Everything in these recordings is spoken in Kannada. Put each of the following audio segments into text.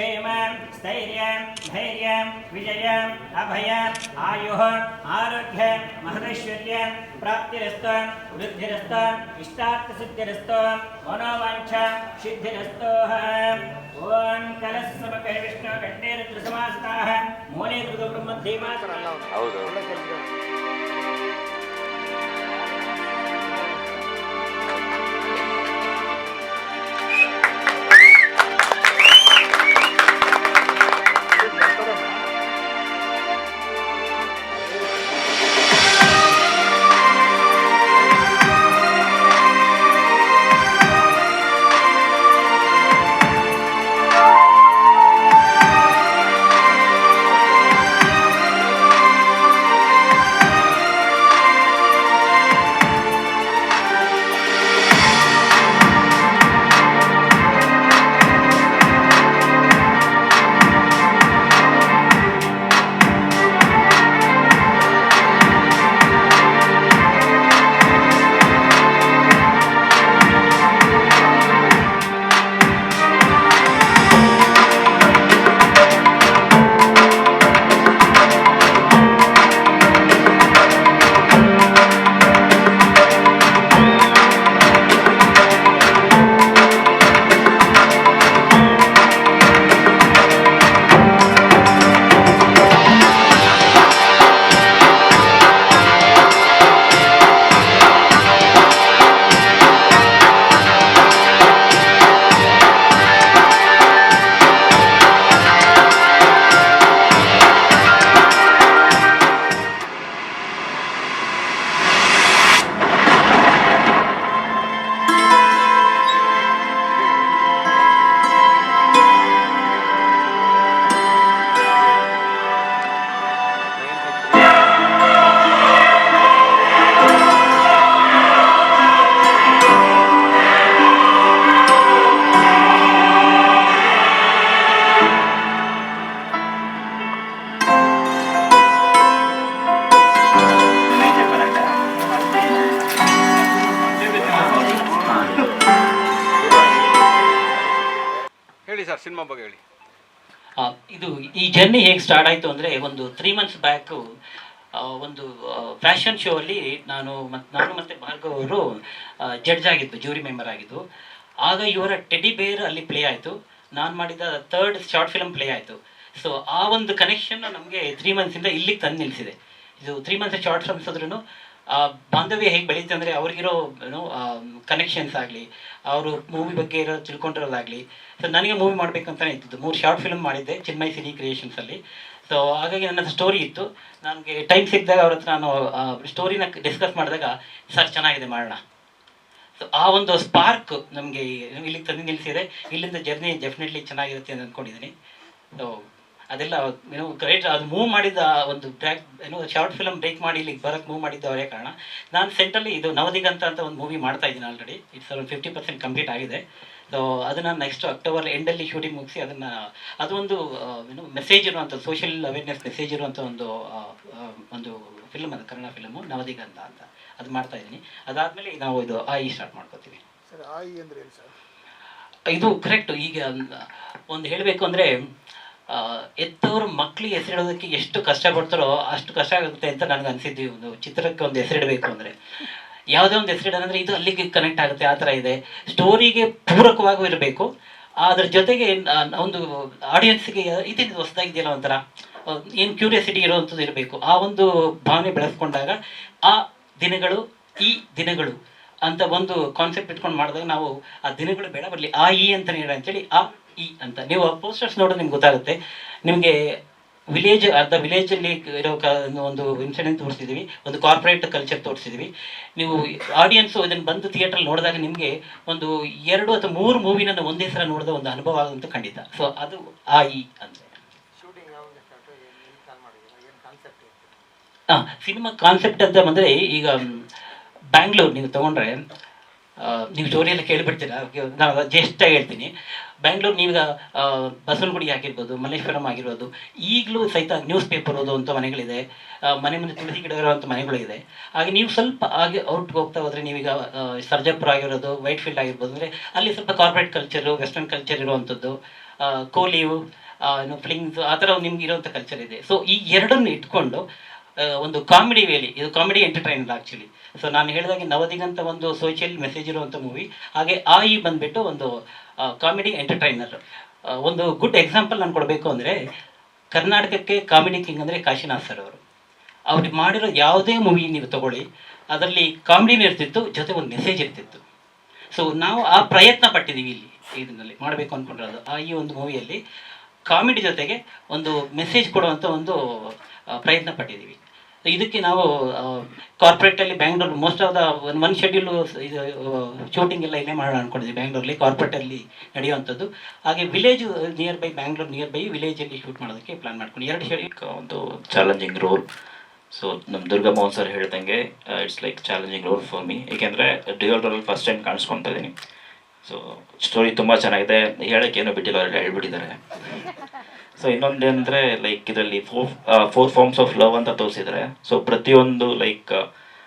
క్షేమం స్థైర్యం ధైర్యం విజయం అభయం ఆయు ఆరోగ్య మహదైశ్వర్యం ప్రాప్తిరస్తు వృద్ధిరస్తు ఇష్టార్థ మనోవాంఛ సిద్ధిరస్తో ఓం కలస్సమకై విష్ణు కంటే రుద్రసమాసితాః మూలే దుర్గ బ్రహ్మ ధీమా ಜರ್ನಿ ಹೇಗೆ ಸ್ಟಾರ್ಟ್ ಆಯಿತು ಅಂದರೆ ಒಂದು ತ್ರೀ ಮಂತ್ಸ್ ಬ್ಯಾಕು ಒಂದು ಫ್ಯಾಷನ್ ಶೋ ಅಲ್ಲಿ ನಾನು ಮತ್ತು ನಾನು ಮತ್ತು ಭಾರ್ಗವ್ ಅವರು ಜಡ್ಜ್ ಆಗಿದ್ದು ಜೂರಿ ಮೆಂಬರ್ ಆಗಿದ್ದು. ಆಗ ಇವರ ಟೆಡಿ ಬೇರ್ ಅಲ್ಲಿ ಪ್ಲೇ ಆಯಿತು. ನಾನು ಮಾಡಿದ ಥರ್ಡ್ ಶಾರ್ಟ್ ಫಿಲ್ಮ್ ಪ್ಲೇ ಆಯಿತು. ಸೊ ಆ ಒಂದು ಕನೆಕ್ಷನ್ ನಮಗೆ ತ್ರೀ ಮಂತ್ಸಿಂದ ಇಲ್ಲಿಗೆ ತಂದು ನಿಲ್ಲಿಸಿದೆ ಇದು ತ್ರೀ ಮಂತ್ಸ್ ಶಾರ್ಟ್ ಫಿಲ್ಮ್ಸ್ ಆದ್ರೂ ಬಾಂಧವ್ಯ ಹೇಗೆ ಬೆಳೀತು ಅಂದರೆ ಅವ್ರಿಗಿರೋ ಏನೋ ಕನೆಕ್ಷನ್ಸ್ ಆಗಲಿ, ಅವರು ಮೂವಿ ಬಗ್ಗೆ ಇರೋ ತಿಳ್ಕೊಂಡಿರೋದಾಗಲಿ. ಸೊ ನನಗೆ ಮೂವಿ ಮಾಡಬೇಕಂತಲೇ ಇತ್ತು ಮೂರು ಶಾರ್ಟ್ ಫಿಲ್ಮ್ ಮಾಡಿದ್ದೆ ಚಿನ್ಮಯ್ ಸಿನಿ ಕ್ರಿಯೇಷನ್ಸಲ್ಲಿ ಸೊ ಹಾಗಾಗಿ ನನ್ನ ಸ್ಟೋರಿ ಇತ್ತು. ನನಗೆ ಟೈಮ್ ಸಿಕ್ಕಿದಾಗ ಅವ್ರ ಹತ್ರ ನಾನು ಸ್ಟೋರಿನ ಡಿಸ್ಕಸ್ ಮಾಡಿದಾಗ, ಸರ್, ಚೆನ್ನಾಗಿದೆ, ಮಾಡೋಣ. ಸೊ ಆ ಒಂದು ಸ್ಪಾರ್ಕ್ ನಮಗೆ ಇಲ್ಲಿಗೆ ತಂದು ನಿಲ್ಲಿಸಿದೆ ಇಲ್ಲಿಂದ ಜರ್ನಿ ಡೆಫಿನೆಟ್ಲಿ ಚೆನ್ನಾಗಿರುತ್ತೆ ಅಂತ ಅಂದ್ಕೊಂಡಿದ್ದೀನಿ ಸೊ ಅದೆಲ್ಲ ಏನೋ ಗ್ರೇಟ್ ಅದು ಮೂವ್ ಮಾಡಿದ ಒಂದು ಬ್ರ್ಯಾಕ್ ಏನು ಶಾರ್ಟ್ ಫಿಲಮ್ ಬ್ರೇಕ್ ಮಾಡಿ ಇಲ್ಲಿಗೆ ಬರಕ್ಕೆ ಮೂವ್ ಮಾಡಿದ್ದು ಅವರೇ ಕಾರಣ. ನಾನು ಸೆಂಟ್ರಲ್ಲಿ ಇದು ನವದಿಗಂತ ಅಂತ ಒಂದು ಮೂವಿ ಮಾಡ್ತಾ ಇದ್ದೀನಿ already it's around fifty percent complete ಆಗಿದೆ. ಸೊ ಅದನ್ನು ನೆಕ್ಸ್ಟ್ ಅಕ್ಟೋಬರ್ ಎಂಡಲ್ಲಿ ಶೂಟಿಂಗ್ ಮುಗಿಸಿ ಅದನ್ನು ಅದೊಂದು ಏನು ಮೆಸೇಜ್ ಇರುವಂಥ ಸೋಷಿಯಲ್ ಅವೇರ್ನೆಸ್ ಮೆಸೇಜ್ ಇರುವಂಥ ಒಂದು ಒಂದು ಫಿಲ್ಮ್ ಅದು ಕನ್ನಡ ಫಿಲಮು ನವದಿಗಂತ ಅಂತ. ಅದು ಮಾಡ್ತಾ ಇದ್ದೀನಿ. ಅದಾದಮೇಲೆ ನಾವು ಇದು ಆಯಿ ಸ್ಟಾರ್ಟ್ ಮಾಡ್ಕೋತೀವಿ. ಸರ್ ಏನು ಸರ್? ಇದು ಕರೆಕ್ಟ್ ಈಗ ಒಂದು ಹೇಳಬೇಕು ಅಂದರೆ ಎತ್ತವರು ಮಕ್ಳಿಗೆ ಹೆಸರಿಡೋದಕ್ಕೆ ಎಷ್ಟು ಕಷ್ಟ ಕಷ್ಟಪಡ್ತಾರೋ ಅಷ್ಟು ಕಷ್ಟ ಆಗುತ್ತೆ ಅಂತ ನನಗೆ ಅನಿಸಿದ್ದು ಒಂದು ಚಿತ್ರಕ್ಕೆ ಒಂದು ಹೆಸರಿಡಬೇಕು ಅಂದರೆ. ಯಾವುದೇ ಒಂದು ಹೆಸರಿಡೋದಂದ್ರೆ ಇದು ಅಲ್ಲಿಗೆ ಕನೆಕ್ಟ್ ಆಗುತ್ತೆ, ಆ ಥರ ಇದೆ. ಸ್ಟೋರಿಗೆ ಪೂರಕವಾಗೂ ಇರಬೇಕು. ಅದ್ರ ಜೊತೆಗೆ ಒಂದು ಆಡಿಯನ್ಸ್ಗೆ ಇದೇನು ಹೊಸದಾಗಿದೆಯಲ್ಲ ಒಂಥರ ಏನು ಕ್ಯೂರಿಯಾಸಿಟಿ ಇರುವಂಥದ್ದು ಇರಬೇಕು. ಆ ಒಂದು ಭಾವನೆ ಬೆಳೆಸ್ಕೊಂಡಾಗ ಆ ದಿನಗಳು, ಈ ದಿನಗಳು ಅಂತ ಒಂದು ಕಾನ್ಸೆಪ್ಟ್ ಇಟ್ಕೊಂಡು ಮಾಡಿದಾಗ ನಾವು ಆ ದಿನಗಳು ಬೇಡ ಬರಲಿ, ಆ ಈ ಅಂತಲೇ ಹೇಳ ಅಂತೇಳಿ ಆ ಈ ಅಂತ. ನೀವು ಪೋಸ್ಟರ್ಸ್ ನೋಡೋದು ನಿಮ್ಗೆ ಗೊತ್ತಾಗುತ್ತೆ. ನಿಮಗೆ ವಿಲೇಜ್ ಅರ್ಧ ವಿಲೇಜಲ್ಲಿ ಇರೋ ಕ ಒಂದು ಇನ್ಸಿಡೆಂಟ್ ತೋರಿಸಿದ್ದೀವಿ ಒಂದು ಕಾರ್ಪೊರೇಟ್ ಕಲ್ಚರ್ ತೋರಿಸಿದ್ವಿ. ನೀವು ಆಡಿಯನ್ಸು ಇದನ್ನು ಬಂದು ಥಿಯೇಟ್ರಲ್ಲಿ ನೋಡಿದಾಗ ನಿಮಗೆ ಒಂದು ಎರಡು ಅಥವಾ ಮೂರು ಮೂವಿನ ಒಂದೇ ಸಲ ನೋಡಿದ ಒಂದು ಅನುಭವ ಆಗುವಂತ ಖಂಡಿತ. ಸೊ ಅದು ಆ ಇ ಅಂದರೆ ಹಾಂ ಸಿನಿಮಾ ಕಾನ್ಸೆಪ್ಟ್ ಅಂತ ಬಂದರೆ ಈಗ ಬ್ಯಾಂಗ್ಳೂರ್ ನೀವು ತೊಗೊಂಡ್ರೆ ನೀವು ಸ್ಟೋರಿ ಎಲ್ಲ ಕೇಳಿಬಿಡ್ತೀರಾ ನಾನು ಜಸ್ಟ್ ಹೇಳ್ತೀನಿ. ಬ್ಯಾಂಗ್ಳೂರ್ ನೀವೀಗ ಬಸವನಗುಡಿ ಆಗಿರ್ಬೋದು ಮಲ್ಲೇಶ್ವರಂ ಆಗಿರ್ಬೋದು, ಈಗಲೂ ಸಹಿತ ನ್ಯೂಸ್ ಪೇಪರ್ ಓದುವಂಥ ಮನೆಗಳಿದೆ ಮನೆ ಮುಂದೆ ತುಳಸಿ ಗಿಡ ಇರುವಂಥ ಮನೆಗಳಿದೆ ಹಾಗೆ ನೀವು ಸ್ವಲ್ಪ ಹಾಗೆ ಔಟ್ಗೆ ಹೋಗ್ತಾ ಹೋದರೆ ನೀವೀಗ ಸರ್ಜಾಪುರ ಆಗಿರೋದು ವೈಟ್ ಫೀಲ್ಡ್ ಆಗಿರ್ಬೋದು, ಅಂದರೆ ಅಲ್ಲಿ ಸ್ವಲ್ಪ ಕಾರ್ಪೊರೇಟ್ ಕಲ್ಚರು ವೆಸ್ಟರ್ನ್ ಕಲ್ಚರ್ ಇರುವಂಥದ್ದು ಕೋಲಿಯು ಏನು ಫ್ಲಿಂಗ್ಸ್ ಆ ಥರ ನಿಮ್ಗೆ ಇರುವಂಥ ಕಲ್ಚರ್ ಇದೆ. ಸೊ ಈ ಎರಡನ್ನು ಇಟ್ಕೊಂಡು ಒಂದು ಕಾಮಿಡಿ ವೇಲಿ, ಇದು ಕಾಮಿಡಿ ಎಂಟರ್ಟೈನರ್ ಆ್ಯಕ್ಚುಲಿ ಸೊ ನಾನು ಹೇಳಿದಾಗೆ ನವದಿಗಂತ ಒಂದು ಸೋಷಿಯಲ್ ಮೆಸೇಜ್ ಇರುವಂಥ ಮೂವಿ ಹಾಗೆ ಆ ಈ ಬಂದ್ಬಿಟ್ಟು ಒಂದು ಕಾಮಿಡಿ ಎಂಟರ್ಟೈನರ್ ಒಂದು ಗುಡ್ ಎಕ್ಸಾಂಪಲ್ ನಾನು ಕೊಡಬೇಕು ಅಂದರೆ ಕರ್ನಾಟಕಕ್ಕೆ ಕಾಮಿಡಿ ಕಿಂಗ್ ಅಂದರೆ ಕಾಶಿನಾಥ್ ಸರ್ ಅವರು. ಅವ್ರಿಗೆ ಮಾಡಿರೋ ಯಾವುದೇ ಮೂವಿ ನೀವು ತಗೊಳ್ಳಿ, ಅದರಲ್ಲಿ ಕಾಮಿಡಿನೂ ಇರ್ತಿತ್ತು, ಜೊತೆ ಒಂದು ಮೆಸೇಜ್ ಇರ್ತಿತ್ತು. ಸೊ ನಾವು ಆ ಪ್ರಯತ್ನ ಪಟ್ಟಿದ್ದೀವಿ ಇಲ್ಲಿ ಇದರಲ್ಲಿ ಮಾಡಬೇಕು ಅಂದ್ಕೊಂಡಿರೋದು ಆ ಈ ಒಂದು ಮೂವಿಯಲ್ಲಿ ಕಾಮಿಡಿ ಜೊತೆಗೆ ಒಂದು ಮೆಸೇಜ್ ಕೊಡುವಂಥ ಒಂದು ಪ್ರಯತ್ನ ಪಟ್ಟಿದ್ದೀವಿ ಇದಕ್ಕೆ ನಾವು ಕಾರ್ಪೊರೇಟಲ್ಲಿ Bangalore most of the one schedule ಇದು ಶೂಟಿಂಗ್ ಎಲ್ಲ ಇಲ್ಲೇ ಮಾಡೋಣ ಅನ್ಕೊಂಡಿದ್ವಿ ಬ್ಯಾಂಗ್ಳೂರಲ್ಲಿ ಕಾರ್ಪೊರೇಟಲ್ಲಿ ನಡೆಯುವಂಥದ್ದು. ಹಾಗೆ village near by Bangalore near by ವಿಲೇಜಲ್ಲಿ ಶೂಟ್ ಮಾಡೋದಕ್ಕೆ ಪ್ಲಾನ್ ಮಾಡ್ಕೊಂಡು, ಎರಡು ಶೆಡ್ಯೂಲ್ ಒಂದು ಚಾಲೆಂಜಿಂಗ್ ರೋಲ್ ಸೊ ನಮ್ಮ ದುರ್ಗಾ ಮೋಹನ್ ಸರ್ ಹೇಳ್ದಂಗೆ it's like challenging role for me ಏಕೆಂದರೆ ಡ್ಯೂಯಲ್ ರೋಲ್ ಫಸ್ಟ್ ಟೈಮ್ ಕಾಣಿಸ್ಕೊತಾ ಇದ್ದೀನಿ ಸೊ ಸ್ಟೋರಿ ತುಂಬ ಚೆನ್ನಾಗಿದೆ. ಹೇಳಕ್ಕೆ ಏನೋ ಬಿಟ್ಟಿಲ್ಲ ಅವರೆಲ್ಲ ಹೇಳ್ಬಿಟ್ಟಿದ್ದಾರೆ. ಸೊ ಇನ್ನೊಂದು ಏನಂದರೆ ಲೈಕ್ ಇದರಲ್ಲಿ four four forms of love ಅಂತ ತೋರಿಸಿದ್ರೆ ಸೊ ಪ್ರತಿಯೊಂದು ಲೈಕ್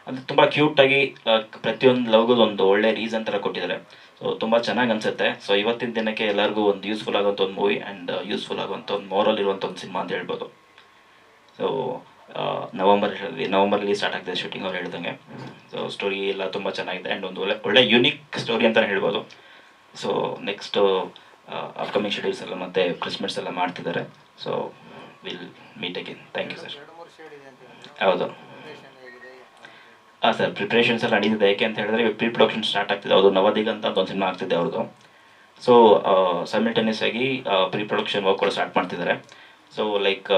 ಅಂದರೆ ತುಂಬ ಕ್ಯೂಟಾಗಿ ಪ್ರತಿಯೊಂದು ಲವ್ಗೂ ಒಂದು ಒಳ್ಳೆ ರೀಸನ್ ಥರ ಕೊಟ್ಟಿದ್ದಾರೆ. ಸೊ ತುಂಬ ಚೆನ್ನಾಗಿ ಅನಿಸುತ್ತೆ. ಸೊ ಇವತ್ತಿನ ದಿನಕ್ಕೆ ಎಲ್ಲರಿಗೂ ಒಂದು ಯೂಸ್ಫುಲ್ ಆಗುವಂಥ ಒಂದು ಮೂವಿ ಆ್ಯಂಡ್ ಯೂಸ್ಫುಲ್ ಆಗುವಂಥ ಒಂದು ಮೋರಲ್ ಇರುವಂಥ ಒಂದು ಸಿನಿಮಾ ಅಂತ ಹೇಳ್ಬೋದು. ಸೊ ನವಂಬರ್ ನವಂಬರಲ್ಲಿ ಸ್ಟಾರ್ಟ್ ಆಗ್ತದೆ ಶೂಟಿಂಗ್ ಅವ್ರು ಹೇಳ್ದಂಗೆ. ಸೊ ಸ್ಟೋರಿ ಎಲ್ಲ ತುಂಬ ಚೆನ್ನಾಗಿದೆ ಆ್ಯಂಡ್ ಒಂದು ಒಳ್ಳೆ ಒಳ್ಳೆ ಯುನಿಕ್ ಸ್ಟೋರಿ ಅಂತಲೇ ಹೇಳ್ಬೋದು. ಸೊ ನೆಕ್ಸ್ಟು ಅಪ್ಕಮಿಂಗ್ ಶೆಡ್ಯೂಲ್ಸ್ ಎಲ್ಲ ಮತ್ತೆ ಕ್ರಿಸ್ಮಸ್ ಎಲ್ಲ ಮಾಡ್ತಿದ್ದಾರೆ. So will meet again thank you sir ಹೌದು. ಹಾಂ ಸರ್ ಪ್ರಿಪ್ರೇಷನ್ಸ್ ಎಲ್ಲ ನಡೀತಿದೆ. ಯಾಕೆ ಅಂತ ಹೇಳಿದ್ರೆ ಪ್ರೀ ಪ್ರೊಡಕ್ಷನ್ ಸ್ಟಾರ್ಟ್ ಆಗ್ತಿದೆ. ಅದು ನವದಿಗ ಅಂತ ಒಂದು ಸಿನಿಮಾ ಆಗ್ತಿದೆ ಅವ್ರದ್ದು ಸೊ ಸೈಮಿಲ್ಟೇನಿಯಸ್ ಆಗಿ ಪ್ರೀ ಪ್ರೊಡಕ್ಷನ್ ವರ್ಕ್ ಕೂಡ ಸ್ಟಾರ್ಟ್ ಮಾಡ್ತಿದ್ದಾರೆ. ಸೊ ಲೈಕ್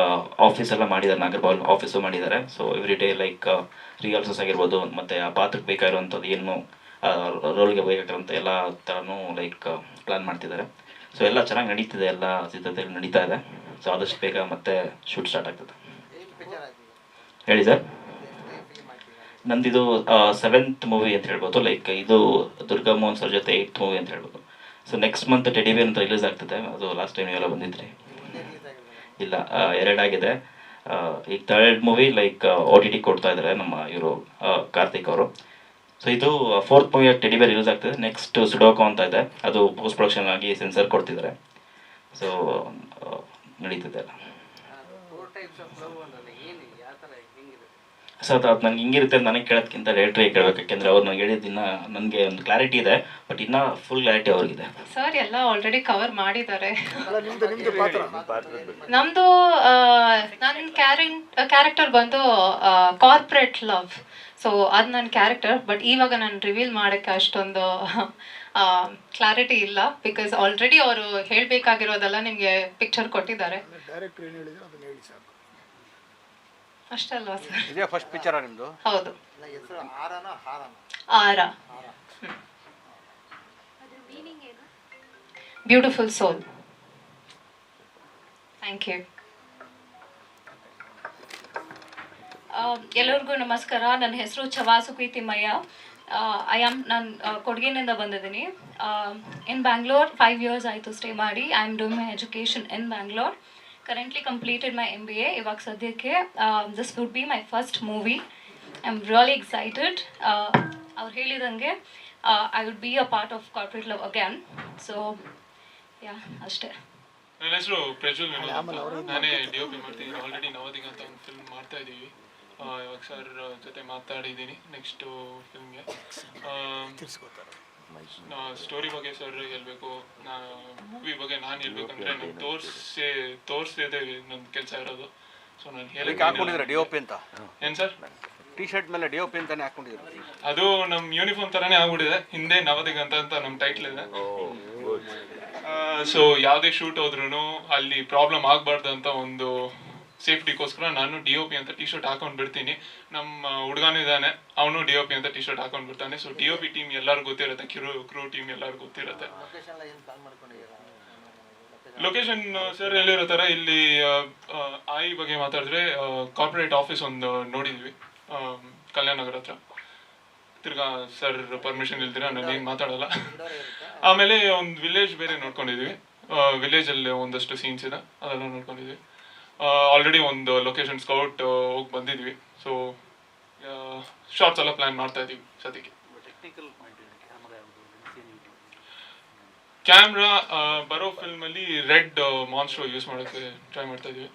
ಆಫೀಸ್ ಎಲ್ಲ ಮಾಡಿದ್ದಾರೆ. ನಾಗರ್ಬಾಲ್ ಆಫೀಸು ಮಾಡಿದ್ದಾರೆ. So every day like rehearsals ಆಗಿರ್ಬೋದು ಮತ್ತು ಆ ಪಾತ್ರಕ್ಕೆ ಬೇಕಾಗಿರುವಂಥದ್ದು ಏನು ರೋಲ್ಗೆ ಬೇಕಾಗಿರೋಂಥ ಎಲ್ಲ ಥರನೂ ಲೈಕ್ ಪ್ಲ್ಯಾನ್ ಮಾಡ್ತಿದ್ದಾರೆ. ಸೊ ಎಲ್ಲ ಚೆನ್ನಾಗಿ ನಡೀತಿದೆ, ಎಲ್ಲ ಸಿದ್ಧತೆಗಳು ನಡೀತಾ ಇದೆ. ಸೊ ಆದಷ್ಟು ಬೇಗ ಮತ್ತೆ ಶೂಟ್ ಸ್ಟಾರ್ಟ್ ಆಗ್ತದೆ. ಹೇಳಿ ಸರ್. ನಂದಿದು ಸೆವೆಂತ್ ಮೂವಿ ಅಂತ ಹೇಳ್ಬೋದು ಲೈಕ್ ಇದು ದುರ್ಗಾ ಮೋಹನ್ ಸರ್ ಜೊತೆ ಏಯ್ತ್ ಮೂವಿ ಅಂತ ಹೇಳ್ಬೋದು. ಸೊ ನೆಕ್ಸ್ಟ್ ಮಂತ್ ಟೆಡಿವೇರ್ ಅಂತ ರಿಲೀಸ್ ಆಗ್ತದೆ. ಅದು ಲಾಸ್ಟ್ ಟೈಮ್ ಎಲ್ಲ ಬಂದಿದ್ರಿ. ಇಲ್ಲ ಎರಡಾಗಿದೆ ಈಗ third movie like O T T ಕೊಡ್ತಾ ಇದ್ದಾರೆ ನಮ್ಮ ಇವರು ಕಾರ್ತಿಕ್ ಅವರು. ಸೊ ಇದು fourth movie teddy bear use ಆಗ್ತದೆ. ನೆಕ್ಸ್ಟ್ ಸುಡೋಕೋ ಅಂತ ಇದೆ. ಅದು ಪೋಸ್ಟ್ ಪ್ರೊಡಕ್ಷನ್ ಆಗಿ ಸೆನ್ಸರ್ ಕೊಡ್ತಿದ್ದಾರೆ. ಸೊ ನಡೀತಿದೆ ಎಲ್ಲ ಫೋರ್ ಟೈಪ್ಸ್ ಆಫ್ ಲವ್ ಅಂದ್ರಲ್ಲ ಏನು ಯಾವ ಥರ ಹೆಂಗಿರುತ್ತೆ ಸೊ ಅದು ಅದು ನಂಗೆ ಹಿಂಗಿರುತ್ತೆ ಅಂತ ನನಗೆ ಕೇಳೋದಕ್ಕಿಂತ ಡೈರೆಕ್ಟ್ರಿಗೆ ಕೇಳಬೇಕು. ಯಾಕೆಂದರೆ ಅವ್ರು ನನಗೆ ಇನ್ನ ನನಗೆ ಒಂದು ಕ್ಲಾರಿಟಿ ಇದೆ ಬಟ್ ಇನ್ನ ಫುಲ್ ಕ್ಲಾರಿಟಿ ಅವ್ರಿಗಿದೆ. ಸರ್ ಎಲ್ಲ ಆಲ್ರೆಡಿ ಕವರ್ ಮಾಡಿದ್ದಾರೆ. ನಮ್ಮದು ನಿಮ್ದು ನಿಮ್ದು ಪಾತ್ರ? ನಮ್ದು ನನ್ನ ಕ್ಯಾರೆನ್ ಕ್ಯಾರೆಕ್ಟರ್ ಬಂದು ಕಾರ್ಪೊರೇಟ್ ಲವ್ ಸೊ ಅದು ನನ್ನ ಕ್ಯಾರೆಕ್ಟರ್ ಬಟ್ ಇವಾಗ ನಾನು ರಿವೀಲ್ ಮಾಡೋಕ್ಕೆ ಅಷ್ಟೊಂದು ಕ್ಲಾರಿಟಿ ಇಲ್ಲ. ಬಿಕಾಸ್ ಆಲ್ರೆಡಿ ಅವರು ಹೇಳಬೇಕಾಗಿರೋದೆಲ್ಲ ನಿಮಗೆ ಪಿಕ್ಚರ್ ಕೊಟ್ಟಿದ್ದಾರೆ. ಅಷ್ಟಲ್ವಾ ಸರ್ ಇದೇ ಫಸ್ಟ್ ಪಿಕ್ಚರ ನಿಮ್ಮದು ಹೌದು. ಆರ. ಬ್ಯೂಟಿಫುಲ್ ಸೋಲ್ ಥ್ಯಾಂಕ್ ಯು ಎಲ್ಲರಿಗೂ ನಮಸ್ಕಾರ. ನನ್ನ ಹೆಸರು ಛವಾಸು ಪ್ರೀತಿ ಮಯ್ಯ ಐ ಆಮ್ ನಾನು ಕೊಡಗಿನಿಂದ ಬಂದಿದ್ದೀನಿ. ಇನ್ ಬ್ಯಾಂಗ್ಳೂರ್ ಫೈವ್ ಇಯರ್ಸ್ ಆಯಿತು ಸ್ಟೇ ಮಾಡಿ. I am doing my education in Bangalore currently completed my M B A ಇವಾಗ ಸದ್ಯಕ್ಕೆ this would be my first movie I am really excited ಅವ್ರು ಹೇಳಿದಂಗೆ I would be a part of corporate love again so yeah ಅಷ್ಟೇ. ನನ್ನ ಹೆಸರು ಪ್ರಜ್ವಲ್ ನಾನೇ ಡಿ ಒ ಪಿ ಮಾಡ್ತೀನಿ. ಆಲ್ರೆಡಿ ನವದಿಗ ಅಂತ ಒಂದು ಫಿಲ್ಮ್ ಮಾಡ್ತಾ ಇದ್ದೀವಿ. ಇವಾಗ ಸರ್ ಜೊತೆ ಮಾತಾಡಿದ್ದೀನಿ ನೆಕ್ಸ್ಟು ಫಿಲ್ಮ್ಗೆ ಸ್ಟೋರಿ ಬಗ್ಗೆ ಸರ್ ಹೇಳ್ಬೇಕು. ನಾ ಮೂವಿ ಬಗ್ಗೆ ನಾನು ಹೇಳ್ಬೇಕಂದ್ರೆ ನಾನು ತೋರ್ಸಿ ತೋರಿಸಿದೆ ನನ್ನ ಕೆಲಸ ಇರೋದು. ಸೊ ನಾನು ಹೇಳಿ ಹಾಕೊಂಡಿದ್ರೆ ಡಿ ಅಂತ? ಏನ್ ಸರ್ ಟಿ ಶರ್ಟ್ ಮೇಲೆ ಡಿ ಒ ಪಿ ಅಂತಾನೆ ಹಾಕೊಂಡಿದ್ರು ಅದು ನಮ್ಮ ಯೂನಿಫಾರ್ಮ್ ಥರನೇ ಆಗ್ಬಿಟ್ಟಿದೆ. ಹಿಂದೆ ನವದಿಗ ಅಂತ ಅಂತ ನಮ್ಮ ಟೈಟ್ಲ್ ಇದೆ ಸೊ ಯಾವುದೇ ಶೂಟ್ ಹೋದ್ರೂ ಅಲ್ಲಿ ಪ್ರಾಬ್ಲಮ್ ಆಗಬಾರ್ದು ಅಂತ ಒಂದು ಸೇಫ್ಟಿಗೋಸ್ಕರ ನಾನು ಡಿ ಒ ಪಿ ಅಂತ ಟಿ ಶರ್ಟ್ ಹಾಕೊಂಡು ಬಿಡ್ತೀನಿ. ನಮ್ಮ ಹುಡುಗನೂ ಇದ್ದಾನೆ, ಅವನು ಡಿ ಒ ಪಿ ಅಂತ ಟಿ ಶರ್ಟ್ ಹಾಕೊಂಡು ಬಿಡ್ತಾನೆ. So D O P team ಎಲ್ಲರೂ ಗೊತ್ತಿರುತ್ತೆ ಕ್ರೂ ಕ್ರೂ ಟೀಮ್ ಎಲ್ಲರೂ ಗೊತ್ತಿರುತ್ತೆ. ಲೊಕೇಶನ್ ಸರ್ ಎಲ್ಲಿರೋ ಥರ ಇಲ್ಲಿ ಆಯಿ ಬಗ್ಗೆ ಮಾತಾಡಿದ್ರೆ ಕಾರ್ಪೊರೇಟ್ ಆಫೀಸ್ ಒಂದು ನೋಡಿದ್ವಿ. ಕಲ್ಯಾಣ ನಗರ ಹತ್ರ. ತಿರ್ಗಾ ಸರ್ ಪರ್ಮಿಷನ್ ಇಲ್ದಿರ ನಾನು ಏನು ಮಾತಾಡಲ್ಲ. ಆಮೇಲೆ ಒಂದು ವಿಲೇಜ್ ಬೇರೆ ನೋಡ್ಕೊಂಡಿದ್ವಿ. ವಿಲೇಜಲ್ಲಿ ಒಂದಷ್ಟು ಸೀನ್ಸ್ ಇದೆ, ಅದೆಲ್ಲ ನೋಡ್ಕೊಂಡಿದ್ವಿ. ಆಲ್ರೆಡಿ ಒಂದು ಲೊಕೇಶನ್ ಸ್ಕೌಟ್ ಹೋಗಿ ಬಂದಿದ್ವಿ. ಸೊ ಶಾರ್ಟ್ಸ್ ಎಲ್ಲ ಪ್ಲಾನ್ ಮಾಡ್ತಾ ಇದೀವಿ ಸದ್ಯಕ್ಕೆ. ಕ್ಯಾಮ್ರಾ ಬರೋ ಫಿಲ್ಮಲ್ಲಿ ರೆಡ್ ಮಾನ್ಸ್ಟರ್ ಯೂಸ್ ಮಾಡೋಕ್ಕೆ ಟ್ರೈ ಮಾಡ್ತಾ ಇದೀವಿ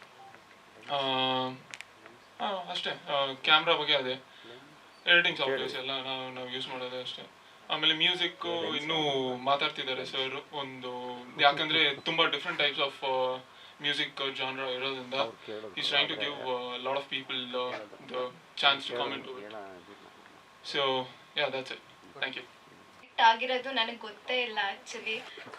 ಆ, ಆ, ಅಷ್ಟೇ ಕ್ಯಾಮ್ರಾ ಬಗ್ಗೆ ಅದೇ. ಎಡಿಟಿಂಗ್ ಸಾಫ್ಟ್ವೇರ್ಸ್ ಎಲ್ಲ ನಾವು ನಾವು ಯೂಸ್ ಮಾಡೋದು ಅಷ್ಟೇ. ಆಮೇಲೆ ಮ್ಯೂಸಿಕ್ ಇನ್ನೂ ಮಾತಾಡ್ತಿದ್ದಾರೆ ಸರ್ ಒಂದು ಯಾಕಂದ್ರೆ ತುಂಬಾ different types of music genre ಇರೋದ್ರಿಂದ is trying to give lot of people the chance to comment to it so yeah that's it thank you you. ಆಗಿರೋದು ನನಗೆ ಗೊತ್ತೇ ಇಲ್ಲ ಆ್ಯಕ್ಚುಲಿ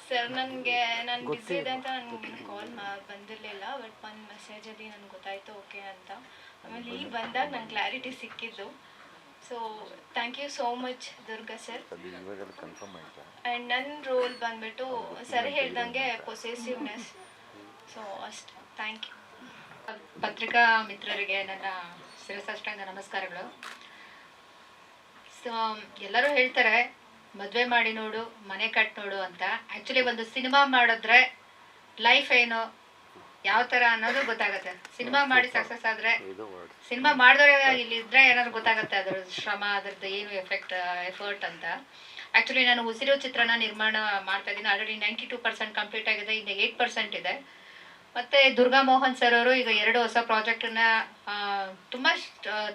ಸರ್ ನನಗೆ ನಾನು ಬಿಸಿ ಇದೆ ಅಂತ ನನಗೆ ಕಾಲ್ ಮಾ ಬಂದಿರಲಿಲ್ಲ ಬಟ್ ಒಂದು ಮೆಸೇಜಲ್ಲಿ ನನಗೆ ಗೊತ್ತಾಯಿತು ಓಕೆ ಅಂತ. ಆಮೇಲೆ ಈಗ ಬಂದಾಗ ನಂಗೆ ಕ್ಲಾರಿಟಿ ಸಿಕ್ಕಿದ್ದು. So thank you so much Durga sir and ನನ್ನ ರೋಲ್ ಬಂದ್ಬಿಟ್ಟು ಸರ್ ಹೇಳ್ದಂಗೆ ಪೊಸೆಸಿವ್ನೆಸ್ ಸೊ ಅಷ್ಟು ಥ್ಯಾಂಕ್ ಯು ಪತ್ರಿಕಾ ಮಿತ್ರರಿಗೆ ನನ್ನ ಶಿರಸಾಷ್ಟಾಂಗ ನಮಸ್ಕಾರಗಳು. ಸೊ ಎಲ್ಲರೂ ಹೇಳ್ತಾರೆ ಮದುವೆ ಮಾಡಿ ನೋಡು ಮನೆ ಕಟ್ ನೋಡು ಅಂತ. ಆ್ಯಕ್ಚುಲಿ ಒಂದು ಸಿನಿಮಾ ಮಾಡಿದ್ರೆ ಲೈಫ್ ಏನು ಯಾವ ಥರ ಅನ್ನೋದು ಗೊತ್ತಾಗುತ್ತೆ. ಸಿನಿಮಾ ಮಾಡಿ ಸಕ್ಸಸ್ ಆದರೆ ಸಿನಿಮಾ ಮಾಡಿದ್ರೆ ಇಲ್ಲಿ ಇದ್ರೆ ಏನಾದ್ರು ಗೊತ್ತಾಗುತ್ತೆ ಅದ್ರ ಶ್ರಮ ಅದ್ರದ್ದು ಏನು ಎಫೆಕ್ಟ್ ಎಫರ್ಟ್ ಅಂತ. ಆ್ಯಕ್ಚುಲಿ ನಾನು ಉಸಿರು ಚಿತ್ರನ ನಿರ್ಮಾಣ ಮಾಡ್ತಾ ಇದ್ದೀನಿ. Already ninety two percent complete ಆಗಿದೆ ಇನ್ನು ಏಯ್ಟ್ ಪರ್ಸೆಂಟ್ ಇದೆ. ಮತ್ತೆ ದುರ್ಗಾ ಮೋಹನ್ ಸರ್ ಅವರು ಈಗ ಎರಡು ಹೊಸ ಪ್ರಾಜೆಕ್ಟನ್ನ ತುಂಬಾ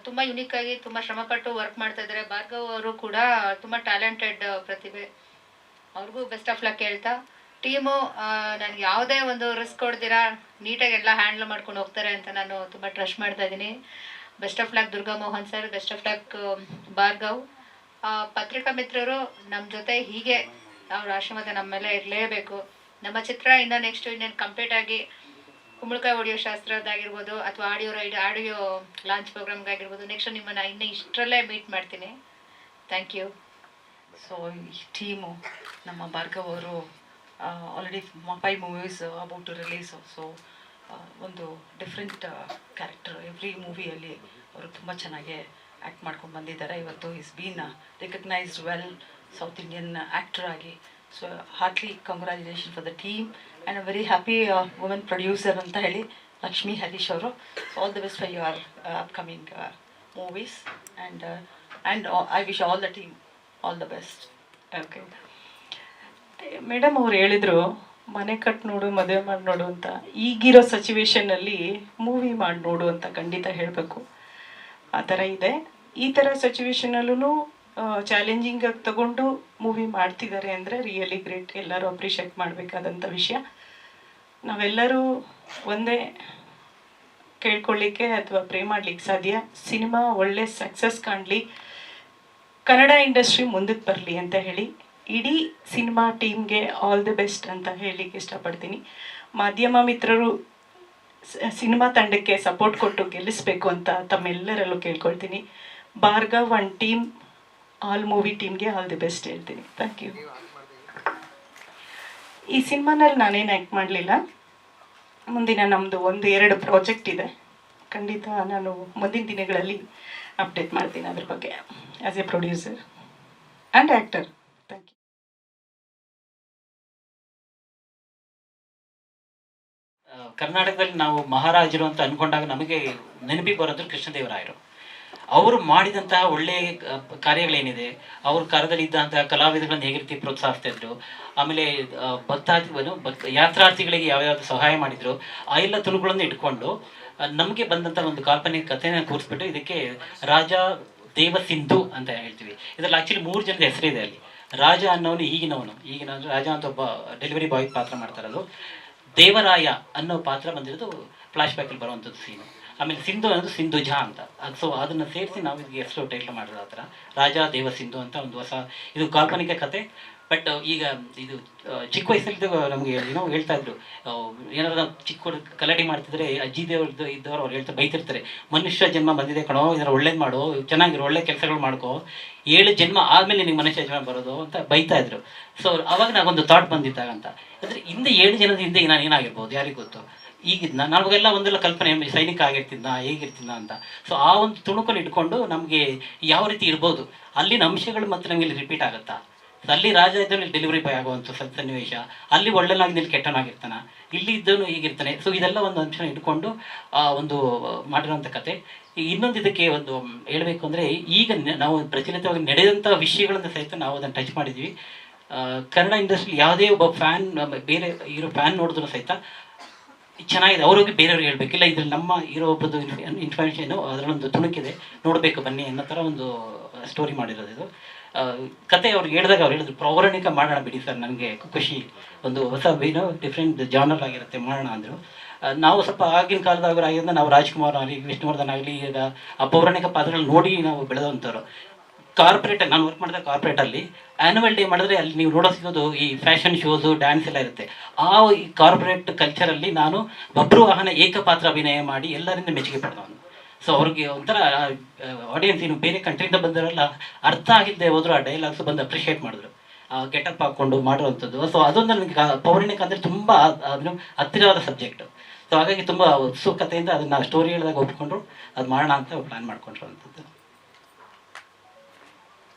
ತುಂಬಾ ಯುನಿಕ್ ಆಗಿ ತುಂಬಾ ಶ್ರಮಪಟ್ಟು ವರ್ಕ್ ಮಾಡ್ತಾ ಇದ್ದಾರೆ. ಭಾರ್ಗವ್ ಅವರು ಕೂಡ ತುಂಬಾ ಟ್ಯಾಲೆಂಟೆಡ್ ಪ್ರತಿಭೆ. ಅವ್ರಿಗೂ ಬೆಸ್ಟ್ ಆಫ್ ಲಕ್ ಹೇಳ್ತಾ. ಟೀಮು ನನಗೆ ಯಾವುದೇ ಒಂದು ರಿಸ್ಕ್ ಕೊಡ್ದಿರಾ ನೀಟಾಗಿ ಎಲ್ಲ ಹ್ಯಾಂಡಲ್ ಮಾಡ್ಕೊಂಡು ಹೋಗ್ತಾರೆ ಅಂತ ನಾನು ತುಂಬ ಟ್ರಸ್ಟ್ ಮಾಡ್ತಾ ಇದ್ದೀನಿ. Best of luck Durga Mohan sir best of luck Bhargav. ಪತ್ರಿಕಾ ಮಿತ್ರರು ನಮ್ಮ ಜೊತೆ ಹೀಗೆ ಅವ್ರ ಆಶೀರ್ವಾದ ನಮ್ಮ ಮೇಲೆ ಇರಲೇಬೇಕು. ನಮ್ಮ ಚಿತ್ರ ಇನ್ನು ನೆಕ್ಸ್ಟ್ ಇನ್ನೇನು ಕಂಪ್ಲೀಟ್ ಆಗಿ ಕುಂಬಳಕಾಯಿ ಹೊಡಿಯೋ ಶಾಸ್ತ್ರದ್ದಾಗಿರ್ಬೋದು ಅಥವಾ ಆಡಿಯೋ ರೈಡ್, ಆಡಿಯೋ ಲಾಂಚ್ ಪ್ರೋಗ್ರಾಮ್ಗಾಗಿರ್ಬೋದು ನೆಕ್ಸ್ಟ್ ನಿಮ್ಮನ್ನು ಇನ್ನೂ ಇಷ್ಟರಲ್ಲೇ ಮೀಟ್ ಮಾಡ್ತೀನಿ. ಥ್ಯಾಂಕ್ ಯು ಸೊ ಈ ಟೀಮು ನಮ್ಮ ಭಾರ್ಗವ್ ಅವರು already five movies about to release so ಒಂದು ಡಿಫ್ರೆಂಟ್ ಕ್ಯಾರೆಕ್ಟರ್ ಎವ್ರಿ ಮೂವಿಯಲ್ಲಿ ಅವರು ತುಂಬ ಚೆನ್ನಾಗಿ ಆ್ಯಕ್ಟ್ ಮಾಡ್ಕೊಂಡು ಬಂದಿದ್ದಾರೆ. ಇವತ್ತು is been recognised well south Indian actor ಆಗಿ so heartly congratulation for the team and a very happy women producer ಅಂತ ಹೇಳಿ ಲಕ್ಷ್ಮಿ ಹರೀಶ್ ಅವರು. All the best for your upcoming movies and and I wish all the team all the best okay madam ಅವ್ರು ಹೇಳಿದ್ರು, ಮನೆ ಕಟ್ ನೋಡು, ಮದುವೆ ಮಾಡಿ ನೋಡು ಅಂತ. ಈಗಿರೋ ಸಿಚುವೇಶನಲ್ಲಿ ಮೂವಿ ಮಾಡಿ ನೋಡು ಅಂತ ಖಂಡಿತ ಹೇಳಬೇಕು. ಆ ಥರ ಇದೆ. ಈ ಥರ ಸಿಚುವೇಶನಲ್ಲೂ ಚಾಲೆಂಜಿಂಗ್ ಆಗಿ ತಗೊಂಡು ಮೂವಿ ಮಾಡ್ತಿದ್ದಾರೆ ಅಂದರೆ ರಿಯಲಿ ಗ್ರೇಟ್ ಎಲ್ಲರೂ ಅಪ್ರಿಷಿಯೇಟ್ ಮಾಡಬೇಕಾದಂಥ ವಿಷಯ. ನಾವೆಲ್ಲರೂ ಒಂದೇ ಕೇಳ್ಕೊಳ್ಳಿಕ್ಕೆ ಅಥವಾ ಪ್ರೇ ಮಾಡ್ಲಿಕ್ಕೆ ಸಾಧ್ಯ. ಸಿನಿಮಾ ಒಳ್ಳೆ ಸಕ್ಸಸ್ ಕಾಣಲಿ. ಕನ್ನಡ ಇಂಡಸ್ಟ್ರಿ ಮುಂದಕ್ಕೆ ಬರಲಿ ಅಂತ ಹೇಳಿ. ಇಡೀ ಸಿನಿಮಾ ಟೀಮ್ಗೆ ಆಲ್ ದಿ ಬೆಸ್ಟ್ ಅಂತ ಹೇಳಲಿಕ್ಕೆ ಇಷ್ಟಪಡ್ತೀನಿ. ಮಾಧ್ಯಮ ಮಿತ್ರರು ಸಿನಿಮಾ ತಂಡಕ್ಕೆ ಸಪೋರ್ಟ್ ಕೊಟ್ಟು ಗೆಲ್ಲಿಸ್ಬೇಕು ಅಂತ ತಮ್ಮೆಲ್ಲರಲ್ಲೂ ಕೇಳ್ಕೊಳ್ತೀನಿ. Bhargav one team all movie ಟೀಮ್ಗೆ ಆಲ್ ದಿ ಬೆಸ್ಟ್ ಹೇಳ್ತೀನಿ. ಥ್ಯಾಂಕ್ ಯು ಈ ಸಿನಿಮಾನಲ್ಲಿ ನಾನೇನು ಆ್ಯಕ್ಟ್ ಮಾಡಲಿಲ್ಲ. ಮುಂದಿನ ನಮ್ಮದು ಒಂದು ಎರಡು ಪ್ರಾಜೆಕ್ಟ್ ಇದೆ. ಖಂಡಿತ ನಾನು ಮುಂದಿನ ದಿನಗಳಲ್ಲಿ ಅಪ್ಡೇಟ್ ಮಾಡ್ತೀನಿ ಅದ್ರ ಬಗ್ಗೆ. As a producer and actor thank you ಕರ್ನಾಟಕದಲ್ಲಿ ನಾವು ಮಹಾರಾಜರು ಅಂತ ಅಂದ್ಕೊಂಡಾಗ ನಮಗೆ ನೆನಪಿಗೆ ಬರೋದು ಕೃಷ್ಣದೇವರಾಯರು. ಅವರು ಮಾಡಿದಂತಹ ಒಳ್ಳೆಯ ಆ, ಕಾರ್ಯಗಳೇನಿದೆ? ಅವ್ರ ಕಾಲದಲ್ಲಿ ಇದ್ದಂತಹ ಕಲಾವಿದಗಳನ್ನ ಹೇಗೆ ರೀತಿ ಪ್ರೋತ್ಸಾಹಿಸ್ತಾ ಇದ್ರು? ಆಮೇಲೆ ಭಕ್ತಾರ್ಥಿ ಭಕ್ತ ಯಾತ್ರಾರ್ಥಿಗಳಿಗೆ ಯಾವ್ಯಾವ್ದು ಸಹಾಯ ಮಾಡಿದ್ರು? ಆ ಎಲ್ಲ ತುಳುಗಳನ್ನು ಇಟ್ಕೊಂಡು ನಮಗೆ ಬಂದಂಥ ಒಂದು ಕಾಲ್ಪನಿಕ ಕಥೆನ ಕೂರಿಸ್ಬಿಟ್ಟು ಇದಕ್ಕೆ ರಾಜ ದೇವ ಸಿಂಧು ಅಂತ ಹೇಳ್ತೀವಿ. ಇದರಲ್ಲಿ ಆಕ್ಚುಲಿ ಮೂರು ಜನದ ಹೆಸರಿದೆ ಅಲ್ಲಿ. ರಾಜ ಅನ್ನೋನು ಈಗಿನವನು. ಈಗಿನ ರಾಜ ಅಂತ ಒಬ್ಬ ಡೆಲಿವರಿ ಬಾಯ್ ಪಾತ್ರ ಮಾಡ್ತಾರದು. ದೇವರಾಯ ಅನ್ನೋ ಪಾತ್ರ ಬಂದಿರೋದು ಫ್ಲಾಶ್ ಬ್ಯಾಕಲ್ಲಿ ಬರುವಂಥದ್ದು ಸೀನು ಆಮೇಲೆ ಸಿಂಧು ಅನ್ನೋದು ಸಿಂಧುಜ ಅಂತ. ಸೊ ಅದನ್ನು ಸೇರಿಸಿ ನಾವು ಇದಕ್ಕೆ ಹೆಸರು ಟೈಟ್ಲ್ ಮಾಡಿರೋ ಆ ಥರ. ರಾಜ ದೇವ ಸಿಂಧು ಅಂತ ಒಂದು ಹೊಸ ಇದು ಕಾಲ್ಪನಿಕ ಕತೆ. ಬಟ್ ಈಗ ಇದು ಚಿಕ್ಕ ವಯಸ್ಸಲ್ಲಿ ನಮಗೆ ಏನೋ ಹೇಳ್ತಾ ಇದ್ರು. ಏನಾದ್ರು ಚಿಕ್ಕ ಗಲಾಟೆ ಮಾಡ್ತಿದ್ರೆ, ಅಜ್ಜಿ ದೇವ್ರದ್ದು ಇದ್ದವ್ರು ಅವ್ರು ಹೇಳ್ತಾ ಬೈತಿರ್ತಾರೆ. ಮನುಷ್ಯ ಜನ್ಮ ಬಂದಿದೆ ಕಣೋ ಇದರ ಒಳ್ಳೇದು ಮಾಡು, ಚೆನ್ನಾಗಿರೋ, ಒಳ್ಳೆ ಕೆಲಸಗಳು ಮಾಡ್ಕೋ. ಏಳು ಜನ್ಮ ಆದಮೇಲೆ ನಿಮ್ಗೆ ಮನುಷ್ಯ ಜನ್ಮ ಬರೋದು ಅಂತ ಬೈತಾ ಇದ್ರು. ಸೊ ಅವಾಗ ನಾಗೊಂದು ಥಾಟ್ ಬಂದಿದ್ದಾಗ ಅಂತ. ಅಂದರೆ ಹಿಂದೆ ಏಳು ಜನದ ಹಿಂದೆ ನಾನು ಏನಾಗಿರ್ಬೋದು ಯಾರಿಗೂ ಗೊತ್ತು? ಈಗಿದ್ನ ನಮಗೆಲ್ಲ ಒಂದೆಲ್ಲ ಕಲ್ಪನೆ ಸೈನಿಕ ಆಗಿರ್ತಿದ್ನ, ಹೇಗಿರ್ತಿದ್ನ ಅಂತ. ಸೊ ಆ ಒಂದು ತುಣುಕಲ್ಲಿ ಇಟ್ಕೊಂಡು ನಮಗೆ ಯಾವ ರೀತಿ ಇರ್ಬೋದು, ಅಲ್ಲಿನ ಅಂಶಗಳು ಮತ್ತೆ ನಮಗೆ ರಿಪೀಟ್ ಆಗುತ್ತಾ? ಅಲ್ಲಿ ರಾಜ ಇದ್ದವನು ಡೆಲಿವರಿ ಬಾಯ್ ಆಗುವಂಥ ಸನ್ನಿವೇಶ, ಅಲ್ಲಿ ಒಳ್ಳೆನಾಗಿ ನಿಲ್ಲಿ ಕೆಟ್ಟನಾಗಿರ್ತಾನೆ, ಇಲ್ಲಿ ಇದ್ದವನು ಹೀಗಿರ್ತಾನೆ. ಸೊ ಇದೆಲ್ಲ ಒಂದು ಅಂಶ ಇಟ್ಕೊಂಡು, ಆ ಒಂದು ಮಾಡಿರುವಂಥ ಕತೆ. ಇನ್ನೊಂದು ಇದಕ್ಕೆ ಒಂದು ಹೇಳಬೇಕು ಅಂದರೆ, ಈಗ ನಾವು ಪ್ರಚಲಿತವಾಗಿ ನಡೆದಂಥ ವಿಷಯಗಳನ್ನು ಸಹಿತ ನಾವು ಅದನ್ನು ಟಚ್ ಮಾಡಿದ್ವಿ. ಕನ್ನಡ ಇಂಡಸ್ಟ್ರಿ ಯಾವುದೇ ಒಬ್ಬ ಫ್ಯಾನ್ ಬೇರೆ ಇರೋ ಫ್ಯಾನ್ ನೋಡಿದ್ರು ಸಹಿತ ಚೆನ್ನಾಗಿದೆ. ಅವ್ರಿಗೆ ಬೇರೆಯವ್ರಿಗೆ ಹೇಳ್ಬೇಕಿಲ್ಲ ಇದ್ರಲ್ಲಿ ನಮ್ಮ ಇರೋ ಒಬ್ಬರದ್ದು ಇನ್ಫಾರ್ಮೇಷನ್ ಅದರಲ್ಲೊಂದು ತುಣುಕಿದೆ. ನೋಡಬೇಕು ಬನ್ನಿ ಅನ್ನೋ ಥರ ಒಂದು ಸ್ಟೋರಿ ಮಾಡಿರೋದು ಇದು. ಕತೆ ಅವ್ರಿಗೆ ಹೇಳಿದಾಗ ಅವ್ರು ಹೇಳಿದ್ರು, ಪೌರಾಣಿಕ ಮಾಡೋಣ ಬಿಡಿ ಸರ್, ನನಗೆ ಖುಷಿ. ಒಂದು ಹೊಸ ಏನೋ ಡಿಫ್ರೆಂಟ್ ಜಾನರ್ ಆಗಿರುತ್ತೆ ಮಾಡೋಣ ಅಂದರು. ನಾವು ಸ್ವಲ್ಪ ಆಗಿನ ಕಾಲದಾಗ ಆಗಿರೋದ್ರೆ ನಾವು ರಾಜ್ಕುಮಾರ್ ಆಗಲಿ, ವಿಷ್ಣುವರ್ಧನ್ ಆಗಲಿ, ಈಗ ಆ ಪೌರಾಣಿಕ ಪಾತ್ರಗಳನ್ನ ನೋಡಿ ನಾವು ಬೆಳೆದಂಥವ್ರು ಕಾರ್ಪೊರೇಟ್ ನಾನು ವರ್ಕ್ ಮಾಡಿದ ಕಾರ್ಪೊರೇಟಲ್ಲಿ ಆ್ಯನ್ಯುವಲ್ ಡೇ ಮಾಡಿದ್ರೆ ಅಲ್ಲಿ ನೀವು ನೋಡೋ ಸಿಗೋದು ಈ ಫ್ಯಾಷನ್ ಶೋಸು ಡ್ಯಾನ್ಸ್ ಎಲ್ಲ ಇರುತ್ತೆ. ಆ ಈ ಕಾರ್ಪೊರೇಟ್ ಕಲ್ಚರಲ್ಲಿ ನಾನು ಬಬ್ರು ವಾಹನ ಏಕಪಾತ್ರ ಅಭಿನಯ ಮಾಡಿ ಎಲ್ಲರಿಂದ ಮೆಚ್ಚುಗೆ ಪಡೆದವನು. ಸೊ ಅವ್ರಿಗೆ ಒಂಥರ ಆಡಿಯನ್ಸ್ ಏನು ಬೇರೆ ಕಂಟ್ರಿಯಿಂದ ಬಂದವರೆಲ್ಲ ಅರ್ಥ ಆಗಿದ್ದೆ ಹೋದ್ರು ಆ ಡೈಲಾಗ್ಸ್ ಬಂದು ಅಪ್ರಿಷಿಯೇಟ್ ಮಾಡಿದ್ರು. ಗೆಟಪ್ ಹಾಕ್ಕೊಂಡು ಮಾಡುವಂಥದ್ದು. ಸೊ ಅದೊಂದು ನನಗೆ ಪೌರಾಣಿಕ ಅಂದರೆ ತುಂಬ ಅದನ್ನು ಹತ್ತಿರವಾದ ಸಬ್ಜೆಕ್ಟ್ ಸೊ ಹಾಗಾಗಿ ತುಂಬ ಉತ್ಸುಕತೆಯಿಂದ ಅದನ್ನು ಸ್ಟೋರಿ ಹೇಳಿದಾಗ ಒಪ್ಕೊಂಡ್ರು. ಅದು ಮಾಡೋಣ ಅಂತ ಪ್ಲ್ಯಾನ್ ಮಾಡ್ಕೊಂಡ್ರು ಅಂಥದ್ದು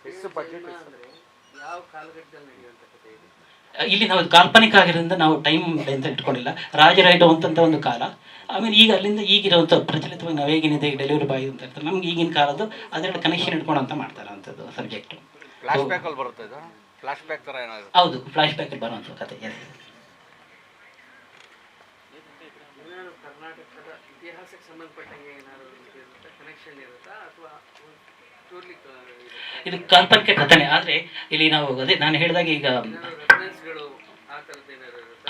ಎಷ್ಟು ಬಜೆಟ್ ಯಾವ ಕಾಲಘಟ್ಟದಲ್ಲಿ ನಡೆಯುವಂಥ ಕಥೆ ಇದು? ಇಲ್ಲಿ ನಾವು ಕಾಲ್ಪನಿಕ ಆಗಿರೋದ್ರಿಂದ ನಾವು ಟೈಮ್ ಅಂತ ಇಟ್ಕೊಂಡಿಲ್ಲ. ರಾಜರಾಯ್ಡು ಅಂತಂತ ಒಂದು ಕಾಲ. ಆಮೇಲೆ ಈಗ ಅಲ್ಲಿಂದ ಈಗಿರುವಂಥ ಪ್ರಚಲಿತವಾಗಿ ನಾವು ಹೇಗಿನಿದೆ ಡೆಲಿವರಿ ಬಾಯ್ ಅಂತ ಇರ್ತಾರೆ ನಮ್ಗೆ ಈಗಿನ ಕಾಲದ್ದು ಅದೆರಡು ಕನೆಕ್ಷನ್ ಇಟ್ಕೊಂಡು ಅಂತ ಮಾಡ್ತಾರೆ ಅಂಥದ್ದು ಸಬ್ಜೆಕ್ಟ್ ಫ್ಲಾಶ್ ಬ್ಯಾಕಲ್ಲಿ ಬರುತ್ತೆ ಇದು? ಫ್ಲಾಶ್ ಬ್ಯಾಕ್ ಥರ ಏನಾದ್ರು ಹೌದು ಫ್ಲಾಶ್ ಬ್ಯಾಕಲ್ಲಿ ಬರುವಂಥ ಕತೆ ಎಸ್ ಕರ್ನಾಟಕದ ಇತಿಹಾಸಕ್ಕೆ ಸಂಬಂಧಪಟ್ಟಂಗೆ ಏನಾದರೂ ಕನೆಕ್ಷನ್ ಇರುತ್ತಾ ಅಥವಾ ಇದು ಕಾಲ್ಪನಿಕ ಕಥನೆ. ಆದರೆ ಇಲ್ಲಿ ನಾವು, ಅದೇ ನಾನು ಹೇಳಿದಾಗ ಈಗ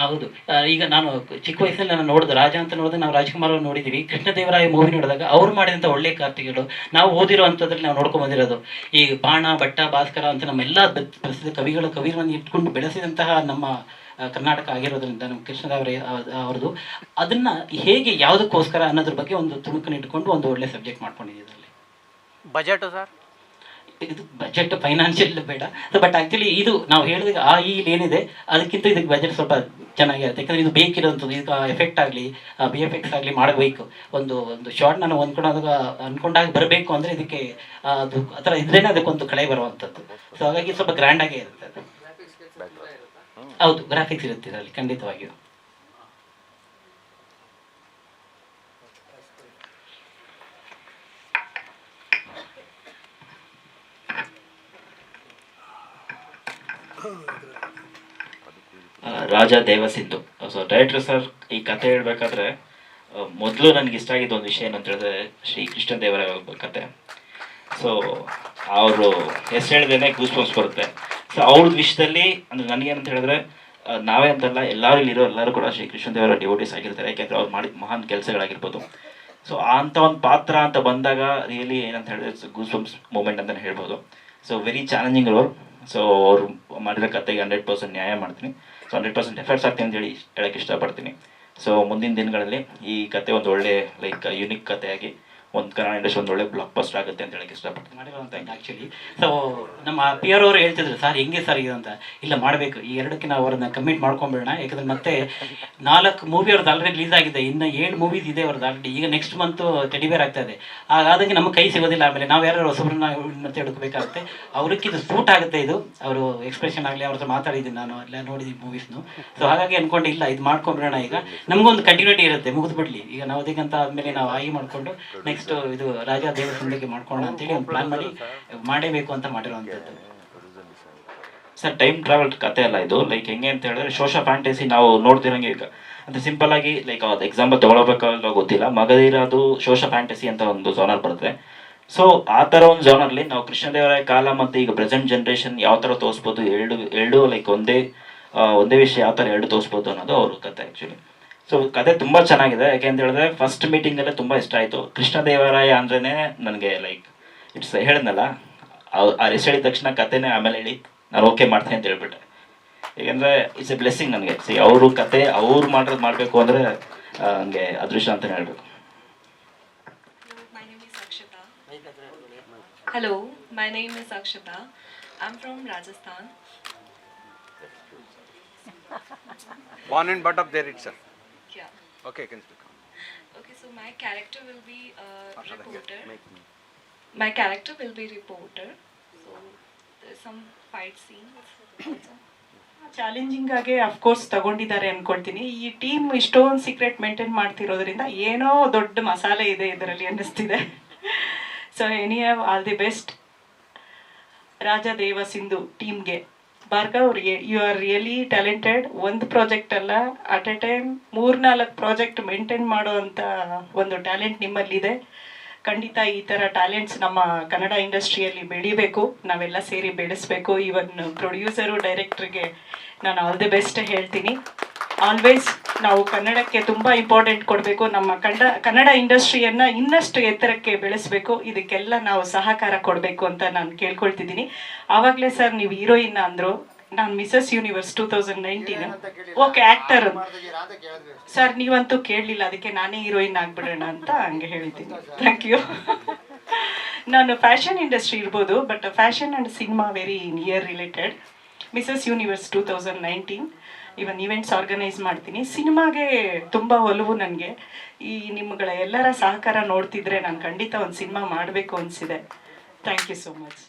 ಹೌದು. ಈಗ ನಾನು ಚಿಕ್ಕ ವಯಸ್ಸಲ್ಲಿ ನಾನು ನೋಡಿದ ರಾಜ ಅಂತ ನೋಡಿದ್ರೆ ನಾವು ರಾಜ್ಕುಮಾರ್ ಅವ್ರು ನೋಡಿದ್ದೀವಿ ಕೃಷ್ಣದೇವರಾಯ ಮೂವಿ ನೋಡಿದಾಗ ಅವ್ರು ಮಾಡಿದಂಥ ಒಳ್ಳೆ ಕಾರ್ತಿಗಳು ನಾವು ಓದಿರೋವಂಥದ್ರಲ್ಲಿ ನಾವು ನೋಡ್ಕೊಂಡು ಬಂದಿರೋದು. ಈ ಬಾಣ, ಭಟ್ಟ, ಭಾಸ್ಕರ ಅಂತ ನಮ್ಮೆಲ್ಲ ಪ್ರಸಿದ್ಧ ಕವಿಗಳು ಕವಿಗಳನ್ನು ಇಟ್ಕೊಂಡು ಬೆಳೆಸಿದಂತಹ ನಮ್ಮ ಕರ್ನಾಟಕ ಆಗಿರೋದ್ರಿಂದ ನಮ್ಮ ಕೃಷ್ಣದೇವರಾಯ ಅವ್ರದ್ದು ಅದನ್ನ ಹೇಗೆ ಯಾವುದಕ್ಕೋಸ್ಕರ ಅನ್ನೋದ್ರ ಬಗ್ಗೆ ಒಂದು ತುಣುಕನ್ನು ಇಟ್ಕೊಂಡು ಒಂದು ಒಳ್ಳೆ ಸಬ್ಜೆಕ್ಟ್ ಮಾಡ್ಕೊಂಡಿದ್ದೀವಿ ಬಜೆಟು ಸರ್. ಇದು ಬಜೆಟ್ ಫೈನಾನ್ಷಿಯಲ್ ಬೇಡ. ಬಟ್ ಆ್ಯಕ್ಚುಲಿ ಇದು ನಾವು ಹೇಳಿದ ಆ ಈ ಏನಿದೆ ಅದಕ್ಕಿಂತ ಇದಕ್ಕೆ ಬಜೆಟ್ ಸ್ವಲ್ಪ ಚೆನ್ನಾಗಿರುತ್ತೆ. ಯಾಕಂದರೆ ಇದು ಬೇಕಿರೋಂಥದ್ದು ಇದಕ್ಕೆ ಎಫೆಕ್ಟ್ ಆಗಲಿ ಬಿ ಎಫೆಕ್ಟ್ಸ್ ಆಗಲಿ ಮಾಡಬೇಕು. ಒಂದು ಒಂದು ಶಾರ್ಟ್ ನಾನು ಅಂದ್ಕೊಂಡಾಗ ಅಂದ್ಕೊಂಡಾಗ ಬರಬೇಕು ಅಂದರೆ ಇದಕ್ಕೆ ಅದು ಆ ಥರ ಇದ್ರೇನೆ ಅದಕ್ಕೊಂದು ಕಳೆ ಬರುವಂಥದ್ದು. ಸೊ ಹಾಗಾಗಿ ಸ್ವಲ್ಪ ಗ್ರ್ಯಾಂಡಾಗೇ ಇರುತ್ತೆ ಅದು. ಹೌದು ಗ್ರಾಫಿಕ್ಸ್ ಇರುತ್ತೆ ಇದರಲ್ಲಿ ಖಂಡಿತವಾಗಿಯೂ ಆ, Raja Devasindhu so director sir ಈ ಕತೆ ಹೇಳ್ಬೇಕಾದ್ರೆ ಮೊದಲು ನನಗೆ ಇಷ್ಟ ಆಗಿದ್ದ ಒಂದು ವಿಷಯ ಏನಂತ ಹೇಳಿದ್ರೆ, ಶ್ರೀ ಕೃಷ್ಣ ದೇವರಾಯ ಕತೆ. ಸೊ ಅವರು ಹೆಸರು ಹೇಳಿದ್ರೆ ಗೂಸ್ ಬಂಪ್ಸ್ ಬರುತ್ತೆ. ಸೊ ಅವ್ರದ್ದು ವಿಷಯದಲ್ಲಿ, ಅಂದ್ರೆ ನನಗೇನಂತ ಹೇಳಿದ್ರೆ ನಾವೇ ಅಂತಲ್ಲ, ಎಲ್ಲರೂ ಇಲ್ಲಿರೋ ಎಲ್ಲರೂ ಕೂಡ ಶ್ರೀ ಕೃಷ್ಣ ದೇವರ ಡಿವೋಟೀಸ್ ಆಗಿರ್ತಾರೆ. ಯಾಕೆಂದ್ರೆ ಅವ್ರು ಮಾಡಿದ ಮಹಾನ್ ಕೆಲಸಗಳಾಗಿರ್ಬೋದು. ಸೊ ಅಂಥ ಒಂದು ಪಾತ್ರ ಅಂತ ಬಂದಾಗ ರಿಯಲಿ ಏನಂತ ಹೇಳಿದ್ರೆ ಗೂಸ್ ಬಂಪ್ಸ್ ಮೂಮೆಂಟ್ ಅಂತಲೇ ಹೇಳ್ಬೋದು. So very challenging role so ಅವ್ರು ಮಾಡಿರೋ ಕತೆಗೆ ಹಂಡ್ರೆಡ್ ಪರ್ಸೆಂಟ್ ನ್ಯಾಯ ಮಾಡ್ತೀನಿ. ಸೊ ಹಂಡ್ರೆಡ್ ಪರ್ಸೆಂಟ್ ಎಫರ್ಟ್ಸ್ ಆಗ್ತೀನಿ ಅಂತ ಹೇಳಿ ಹೇಳಕ್ಕೆ ಇಷ್ಟಪಡ್ತೀನಿ. ಸೊ ಮುಂದಿನ ದಿನಗಳಲ್ಲಿ ಈ ಕತೆ ಒಂದು ಒಳ್ಳೆ ಲೈಕ್ ಯುನಿಕ್ ಕಥೆಯಾಗಿ ಒಂದು ಕನ್ನಡ ಇಂಡಸ್ಟ್ರಿ ಒಂದು ಒಳ್ಳೆ ಬ್ಲಾಕ್ ಬಸ್ಟರ್ ಆಗುತ್ತೆ ಅಂತ ಹೇಳಕ್ಕೆ ಇಷ್ಟಪಡ್ತೀನಿ. ಮಾಡಿರೋಂಥ ಆ್ಯಕ್ಚುಲಿ ಸೊ ನಮ್ಮ ಪಿ ಆರ್ ಅವರು ಹೇಳ್ತಿದ್ರು, ಸರ್, ಹೆಂಗೆ ಸರ್ ಇದು ಅಂತ? ಇಲ್ಲ, ಮಾಡಬೇಕು. ಈ ಎರಡಕ್ಕೆ ನಾವು ಅವ್ರನ್ನ ಕಮಿಟ್ ಮಾಡ್ಕೊಂಬಿಡೋಣ. ಯಾಕಂದ್ರೆ ಮತ್ತೆ ನಾಲ್ಕು ಮೂವಿ ಅವ್ರದ್ದು ಆಲ್ರೆಡಿ ರಿಲೀಸ್ ಆಗಿದೆ. ಇನ್ನು ಏಳು ಮೂವೀಸ್ ಇದೆ ಅವ್ರದ್ದು ಆಲ್ರೆಡಿ ಈಗ ನೆಕ್ಸ್ಟ್ ಮಂತ್ ಟೆಡಿಬೇರ್ ಆಗ್ತಾ ಇದೆ. ಹಾಗಾದಾಗ ನಮ್ಮ ಕೈ ಸಿಗೋದಿಲ್ಲ. ಆಮೇಲೆ ನಾವು ಯಾರು ಹೊಸಬ್ರನ್ನ ಮತ್ತೆ ಹುಡುಕಬೇಕಾಗುತ್ತೆ. ಅವ್ರಿಗೆ ಇದು ಸೂಟ್ ಆಗುತ್ತೆ ಇದು. ಅವರು ಎಕ್ಸ್ಪ್ರೆಷನ್ ಆಗಲಿ, ಅವ್ರ ಹತ್ರ ಮಾತಾಡಿದ್ದೀನಿ ನಾನು. ಎಲ್ಲ ನೋಡಿದ್ದೀನಿ ಮೂವೀಸ್ನು ಸೊ ಹಾಗಾಗಿ ಅನ್ಕೊಂಡು, ಇಲ್ಲ, ಇದು ಮಾಡ್ಕೊಂಬಿಡೋಣ ಈಗ. ನಮಗೊಂದು ಕಂಟಿನ್ಯೂಟಿ ಇರುತ್ತೆ, ಮುಗಿದ್ಬಿಡ್ಲಿ. ಈಗ ನಾವು ಅದಕ್ಕಂತ ಆದಮೇಲೆ ನಾವು ಆಗಿ ಮಾಡಿಕೊಂಡು ನೆಕ್ಸ್ಟ್ ಇದು ರಾಜ ದೇವಸ್ಥಾನಕ್ಕೆ ಮಾಡ್ಕೊಳ್ಳೋಣ ಅಂತೇಳಿ ಒಂದು ಪ್ಲಾನ್ ಮಾಡಿ ಮಾಡೇಬೇಕು ಅಂತ ಮಾಡಿರೋವಂಥದ್ದು. ಸರ್ ಟೈಮ್ ಟ್ರಾವೆಲ್ ಕತೆ ಅಲ್ಲ ಇದು. ಲೈಕ್ ಹೆಂಗೆ ಅಂತ ಹೇಳಿದ್ರೆ ಶೋಷ ಫ್ಯಾಂಟಸಿ ನಾವು ನೋಡ್ತಿರಂಗೆ ಈಗ. ಅಂದ್ರೆ ಸಿಂಪಲ್ ಆಗಿ ಲೈಕ್ ಅದು ಎಕ್ಸಾಂಪಲ್ ತಗೊಳ್ಬೇಕಲ್ಲ ಗೊತ್ತಿಲ್ಲ. ಮಗದೀರ ಅದು ಶೋಷ ಫ್ಯಾಂಟಸಿ ಅಂತ ಒಂದು ಜಾನರ್ ಬರುತ್ತೆ. ಸೊ ಆ ಥರ ಒಂದು ಜಾನರ್ಲಿ ನಾವು ಕೃಷ್ಣದೇವರಾಯ ಕಾಲ ಮತ್ತು ಈಗ ಪ್ರೆಸೆಂಟ್ ಜನ್ರೇಷನ್ ಯಾವ ಥರ ತೋರಿಸ್ಬೋದು? ಎರಡು ಎರಡು ಲೈಕ್ ಒಂದೇ ಒಂದೇ ವಿಷಯ ಯಾವ ಥರ ಎರಡು ತೋರಿಸ್ಬೋದು ಅನ್ನೋದು ಅವ್ರ ಕತೆ ಆ್ಯಕ್ಚುಲಿ ಸೊ ಕತೆ ತುಂಬ ಚೆನ್ನಾಗಿದೆ. ಯಾಕೆ ಅಂತ ಹೇಳಿದ್ರೆ ಫಸ್ಟ್ ಮೀಟಿಂಗಲ್ಲೇ ತುಂಬ ಇಷ್ಟ ಆಯಿತು. ಕೃಷ್ಣದೇವರಾಯ ಅಂದ್ರೇ ನನಗೆ ಲೈಕ್ ಇಟ್ಸ್ ಹೇಳಿದ್ನಲ್ಲ ಆ- ಹೆಸರು ಹೇಳಿದ ತಕ್ಷಣ ಕತೆನೇ ಆಮೇಲೆ ಹೇಳಿ ನಾನು ಓಕೆ ಮಾಡ್ತೀನಿ ಅಂತ ಹೇಳ್ಬಿಟ್ಟೆ. ಏಕೆಂದರೆ ಇಟ್ಸ್ ಎ ಬ್ಲೆಸ್ಸಿಂಗ್ ನನಗೆ. ಸಿ ಅವರು ಕತೆ ಅವ್ರು ಮಾಡೋದು ಮಾಡಬೇಕು ಅಂದರೆ ಹಂಗೆ ಅದೃಷ್ಟ ಅಂತಲೇ ಹೇಳ್ಬೇಕು. Hello is Akshita. Hello, my name is Akshita. I'm from Rajasthan. up and but up can speak. Okay, so my character will be a reporter. My character will be reporter. So there's some fight scenes. Challenging ಆಗಿ ಅಫ್ಕೋರ್ಸ್ ತಗೊಂಡಿದ್ದಾರೆ ಅನ್ಕೊಳ್ತೀನಿ ಈ ಟೀಮ್ ಇಷ್ಟೊಂದು ಸೀಕ್ರೆಟ್ ಮೇಂಟೈನ್ ಮಾಡ್ತಿರೋದ್ರಿಂದ ಏನೋ ದೊಡ್ಡ ಮಸಾಲೆ ಇದೆ ಇದರಲ್ಲಿ ಅನ್ನಿಸ್ತಿದೆ so any have all the best Rajadeva Sindhu ಟೀಮ್ಗೆ Bhargav you are really talented ಒಂದು ಪ್ರಾಜೆಕ್ಟ್ ಅಲ್ಲ ಅಟ್ ಎ ಟೈಮ್ ಮೂರ್ನಾಲ್ಕು ಪ್ರಾಜೆಕ್ಟ್ ಮೇಂಟೈನ್ ಮಾಡುವಂಥ ಒಂದು ಟ್ಯಾಲೆಂಟ್ ನಿಮ್ಮಲ್ಲಿದೆ. ಖಂಡಿತ ಈ ಥರ ಟ್ಯಾಲೆಂಟ್ಸ್ ನಮ್ಮ ಕನ್ನಡ ಇಂಡಸ್ಟ್ರಿಯಲ್ಲಿ ಬೆಳಿಬೇಕು. ನಾವೆಲ್ಲ ಸೇರಿ ಬೆಳೆಸ್ಬೇಕು. ಈವನ್ ಪ್ರೊಡ್ಯೂಸರು ಡೈರೆಕ್ಟ್ರಿಗೆ ನಾನು ಆಲ್ ದಿ ಬೆಸ್ಟ್ ಹೇಳ್ತೀನಿ. ಆಲ್ವೇಸ್ ನಾವು ಕನ್ನಡಕ್ಕೆ ತುಂಬ ಇಂಪಾರ್ಟೆಂಟ್ ಕೊಡಬೇಕು. ನಮ್ಮ ಕನ್ನಡ ಕನ್ನಡ ಇಂಡಸ್ಟ್ರಿಯನ್ನು ಇನ್ನಷ್ಟು ಎತ್ತರಕ್ಕೆ ಬೆಳೆಸಬೇಕು. ಇದಕ್ಕೆಲ್ಲ ನಾವು ಸಹಕಾರ ಕೊಡಬೇಕು ಅಂತ ನಾನು ಕೇಳ್ಕೊಳ್ತಿದ್ದೀನಿ. ಆವಾಗಲೇ ಸರ್ ನೀವು ಹೀರೋಯಿನ್ ಅಂದರು ನಾನು Mrs universe two thousand nineteen okay actor sir ನೀವಂತೂ ಕೇಳಲಿಲ್ಲ ಅದಕ್ಕೆ ನಾನೇ ಹೀರೋಯಿನ್ ಆಗಿಬಿಡೋಣ ಅಂತ ಹಂಗೆ ಹೇಳಿದ್ದೀನಿ ಥ್ಯಾಂಕ್ ಯು ನಾನು ಫ್ಯಾಷನ್ ಇಂಡಸ್ಟ್ರಿ ಇರ್ಬೋದು but fashion and cinema very near related Mrs universe two thousand nineteen even events organise ಮಾಡ್ತೀನಿ. ಸಿನಿಮಾಗೆ ತುಂಬ ಒಲವು ನನಗೆ. ಈ ನಿಮ್ಗಳ ಎಲ್ಲರ ಸಹಕಾರ ನೋಡ್ತಿದ್ರೆ ನಾನು ಖಂಡಿತ ಒಂದು ಸಿನಿಮಾ ಮಾಡಬೇಕು ಅನಿಸಿದೆ. Thank you so much